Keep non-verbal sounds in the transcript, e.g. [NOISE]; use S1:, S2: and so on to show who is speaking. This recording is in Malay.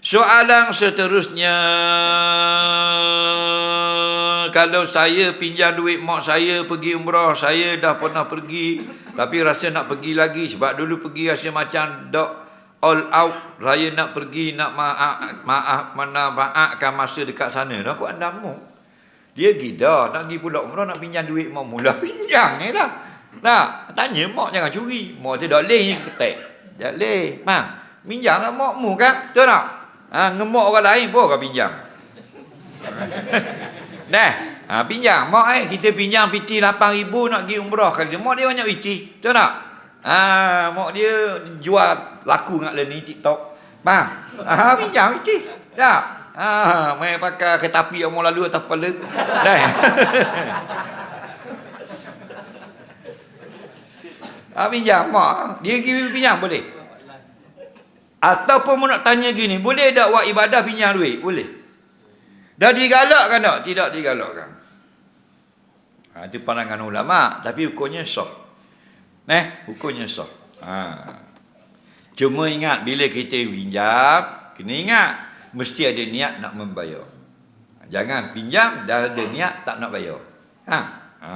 S1: Soalan seterusnya. Kalau saya pinjam duit mak saya pergi umrah, saya dah pernah pergi tapi rasa nak pergi lagi. Sebab dulu pergi rasa macam dok all out. Saya nak pergi nak maaf maaf mana maafkan masa dekat sana. Dah aku anda mu dia gida nak pergi pula umrah nak pinjam duit mak mula [LAUGHS] pinjam ni lah. Nak tanya mak jangan curi. Mak tu dak leh ketek. Dak leh. Mak pinjam lah mak mu kan. Betul tak ha, ngemak orang lain pun kau pinjam [LAUGHS] Dah, ha, pinjam. Mak eh, kita pinjam PT 8,000 nak pergi umrah kali dia. Mak dia banyak PT. Betul tak? Ha, mak dia jual laku nak ni TikTok. Bang, ha, pinjam PT. Tak? Ha, main pakai kereta api yang mau lalu atas kepala. Dah. ha, [LAUGHS] pinjam. Mak, dia pergi pinjam boleh? Ataupun mau nak tanya gini, boleh tak buat ibadah pinjam duit? Boleh. Dah digalakkan tak? Tidak digalakkan. Ha, itu pandangan ulama. Tapi hukumnya sah. Eh, hukumnya sah. Ha. Cuma ingat, bila kita pinjam, kena ingat, mesti ada niat nak membayar. Jangan pinjam, dah ada niat tak nak bayar. Ha. Ha.